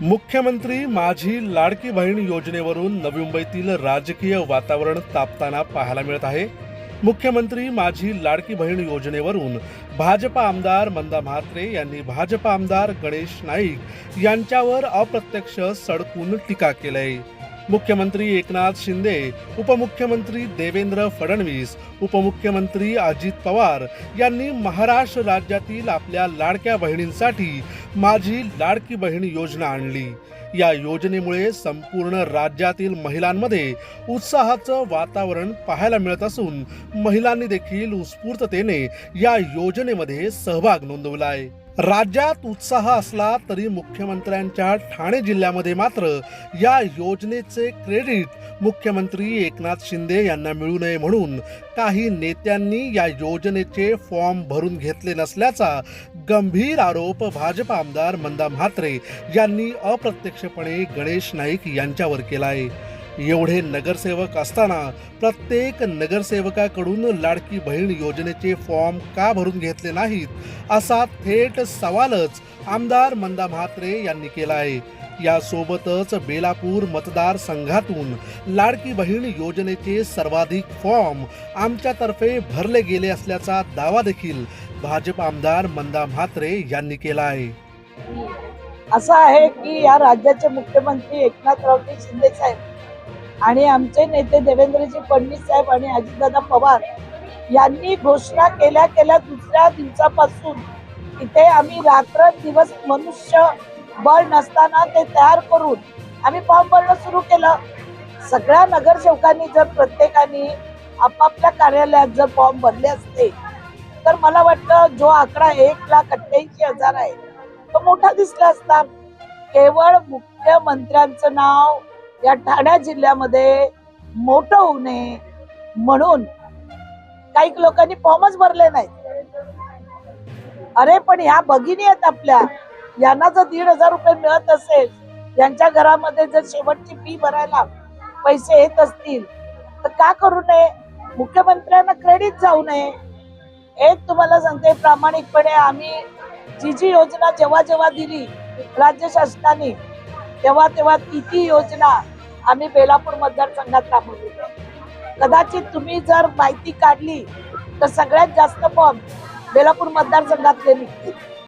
मुख्यमंत्री माझी लाडकी बहीण योजनेवरून नवी मुंबईतील राजकीय वातावरण तापताना पाहायला मिळत आहे. मुख्यमंत्री माझी लाडकी बहीण योजनेवरून भाजपा आमदार मंदा म्हात्रे यांनी भाजपा आमदार गणेश नाईक यांच्यावर अप्रत्यक्ष सडकून टीका केलंय. मुख्यमंत्री एकनाथ शिंदे उपमुख्यमंत्री देवेंद्र फडणवीस उपमुख्यमंत्री अजित पवार यांनी महाराष्ट्र राज्यातील आपल्या लाडक्या बहिणींसाठी माझी लाडकी बहीण योजना आणली. या योजनेमुळे संपूर्ण राज्यातील महिलांमध्ये उत्साहाचं वातावरण पाहायला मिळत असून महिलांनी देखील उत्स्फूर्ततेने या योजनेमध्ये सहभाग नोंदवला आहे. राज्यात उत्साह असला तरी मुख्यमंत्र्यांच्या ठाणे जिल्ह्यामध्ये मात्र या योजनेचे क्रेडिट मुख्यमंत्री एकनाथ शिंदे यांना मिळू नये म्हणून काही नेत्यांनी या योजनेचे फॉर्म भरून घेतले नसल्याचा गंभीर आरोप भाजप आमदार मंदा म्हात्रे यांनी अप्रत्यक्षपणे गणेश नाईक यांच्यावर केला आहे एवढे नगरसेवक असताना प्रत्येक नगरसेवकाकडून लाडकी बहीण योजनेचे फॉर्म का भरून घेतले नाहीत असा थेट सवालच आमदार मंदा म्हात्रे यांनी केला आहे. यासोबतच बेलापूर मतदारसंघातून लाडकी बहीण योजनेचे सर्वाधिक फॉर्म आमच्यातर्फे भरले गेले असल्याचा दावा देखील भाजप आमदार मंदा म्हात्रे यांनी केला आहे. असं आहे की या राज्याचे मुख्यमंत्री एकनाथरावजी शिंदे साहेब आणि आमचे नेते देवेंद्रजी फडणवीस साहेब आणि अजितदादा पवार यांनी घोषणा केल्या केल्या दुसऱ्या दिवसापासून. इथे आम्ही रात्र दिवस मनुष्य बळ नसताना ते तयार करून आम्ही फॉर्म भरणं सुरू केलं. सगळ्या नगरसेवकांनी जर प्रत्येकाने आपापल्या कार्यालयात जर फॉर्म भरले असते तर मला वाटतं जो आकडा एक लाख अठ्ठ्याऐंशी हजार आहे तो मोठा दिसला असता. केवळ मुख्यमंत्र्यांचं नाव या ठाणे जिल्ह्यामध्ये मोठं होऊ नये म्हणून काही लोकांनी फॉर्मच भरले नाहीत. अरे पण ह्या भगिनी आहेत आपल्या. यांना जर दीड हजार रुपये मिळत असेल यांच्या घरामध्ये जर शेवटची फी भरायला पैसे येत असतील तर का करू नये? मुख्यमंत्र्यांना क्रेडिट जाऊ नये. एक तुम्हाला सांगते प्रामाणिकपणे आम्ही जी जी योजना जेव्हा जेव्हा दिली राज्य शासनाने तेव्हा तेव्हा ती योजना आम्ही बेलापूर मतदारसंघात राबवली कदाचित तुम्ही जर माहिती काढली तर सगळ्यात जास्त फॉर्म बेलापूर मतदारसंघातले निघतील.